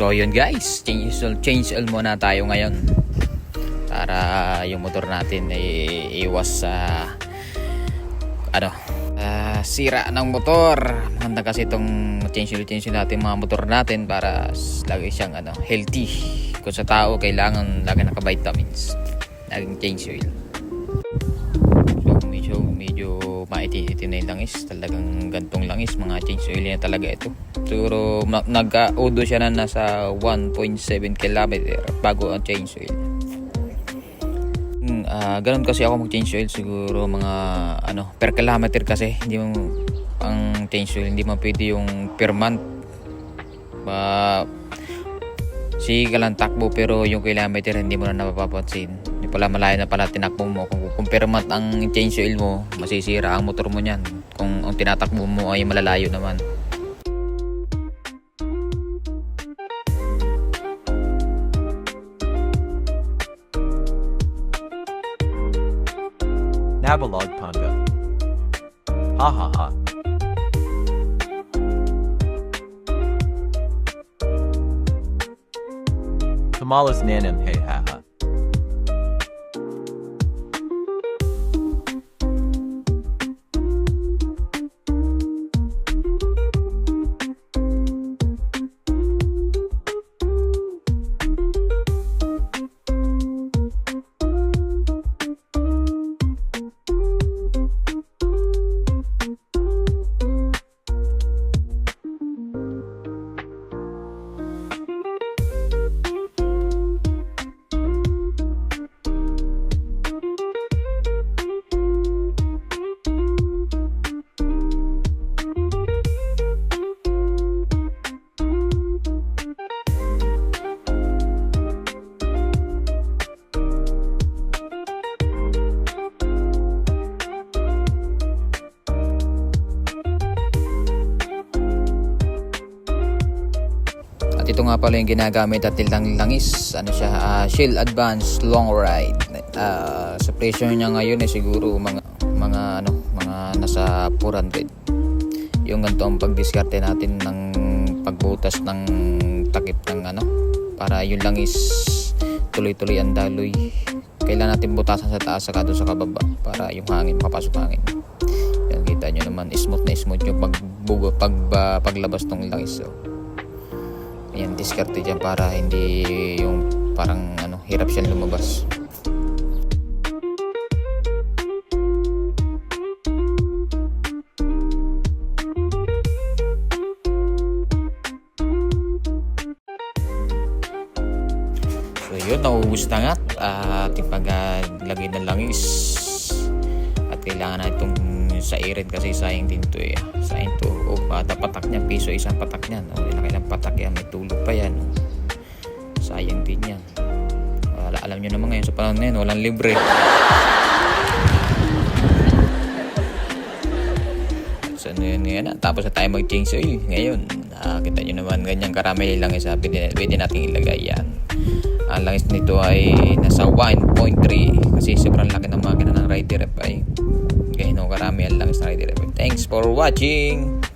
So yun guys, change oil, change oil muna tayo ngayon para yung motor natin ay iwas sa ano ah, sira ng motor. Maganda kasi itong change oil change oil natin mga motor natin para lagi siyang ano healthy. Kung sa tao kailangan lagi naka-vitamins. Laging change oil. Medyo maitin na yung langis. Talagang gantong langis. Mga change oil na talaga ito. Siguro nag-audo siya na nasa 1.7 km bago ang change oil. Ah, ganun kasi ako mag-change oil siguro mga ano per kilometer kasi hindi mo ang change oil hindi mo pwede yung per month. Ba sige ka lang takbo pero yung kilometer hindi mo na napapapansin. Hindi pala malayo na pala tinakbo mo. Kung, month ang change oil mo, masisira ang motor mo niyan. Kung ang tinatakbo mo ay malalayo naman. Nabalog Panga. Ha ha ha. Kamalas Nanam Hey Ha ito nga pala yung ginagamit at lang langis. Ano siya? ah, Shield Advance Long Ride. Ah, sa presyo niya ngayon eh siguro mga mga ano, mga nasa 400. Yung ganito ang pagdiskarte natin ng pagbutas ng takip ng ano para yung langis tuloy-tuloy ang daloy. Kailangan natin butasan sa taas saka doon sa kababa para yung hangin makapasok hangin. Yan kita nyo naman smooth na smooth yung pagbugo, pag, paglabas ng langis. So, Ayan, diskarte dyan para hindi yung parang ano, hirap siyang lumabas. So yun, nauubos na nga uh, ating paglagay ng langis. At kailangan na itong sa irin kasi sayang din to eh. Sayang to. O bata patak niya, piso isang patak niyan. O ilang patak yan, may panahon na yun, walang libre. So ano yun yan. Tapos na tayo mag-change oil. Ngayon, nakakita nyo naman ganyang karami lang isa. Pwede, pwede natin ilagay yan. Ang langis nito ay nasa 1.3 kasi sobrang laki ng makina ng rider rep ay ganyan karami ang langis ng rider rep. Thanks for watching!